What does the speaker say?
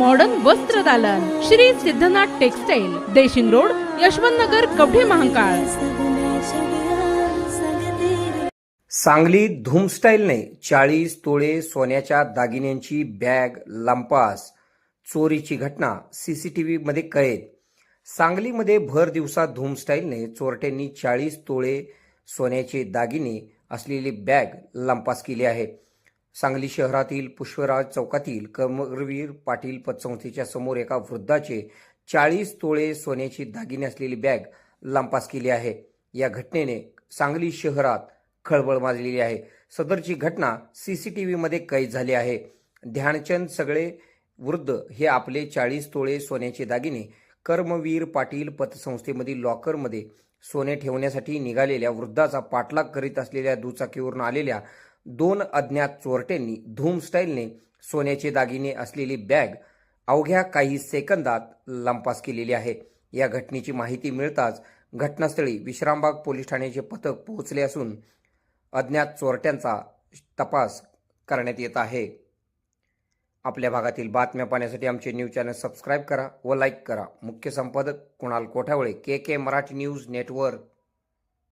Modern वस्त्र दालन. Shri Siddhanath textile Deshing road Yashwant Nagar Kavathe Mahakal. Sangli धूम स्टाईलने चाळीस तोळे सोन्याच्या दागिन्यांची बॅग लंपास चोरीची घटना सीसीटीव्ही मध्ये कळेल सांगलीमध्ये भर दिवसात धूम स्टाईलने चोरट्यांनी चाळीस तोळे सोन्याचे दागिने असलेली बॅग लंपास केली आहे. सांगली शहरातील पुष्पराज चौकातील कर्मवीर पाटील पतसंस्थेच्या समोर एका वृद्धाचे चाळीस तोळे सोन्याची दागिने असलेली बॅग लंपास केली आहे. या घटनेने सांगली शहरात खळबळ माजलेली आहे. सदरची घटना सीसीटीव्ही मध्ये कैद झाली आहे. ध्यानचंद सगळे वृद्ध हे आपले चाळीस तोळे सोन्याचे दागिने कर्मवीर पाटील पतसंस्थेमधील लॉकरमध्ये सोने ठेवण्यासाठी निघालेल्या वृद्धाचा पाठलाग करीत असलेल्या दुचाकीवरून आलेल्या दोन अज्ञात चोरट्यांनी धूम स्टाईलने सोन्याचे दागिने असलेली बॅग अवघ्या काही सेकंदात लंपास केलेली आहे. या घटनेची माहिती मिळताच घटनास्थळी विश्रामबाग पोलीस ठाण्याचे पथक पोहोचले असून अज्ञात चोरट्यांचा तपास करण्यात येत आहे. आपल्या भागातील बातम्या पाहण्यासाठी आमचे न्यूज चॅनल सबस्क्राईब करा व लाईक करा. मुख्य संपादक Kunal Kothawale K K Marathi news network.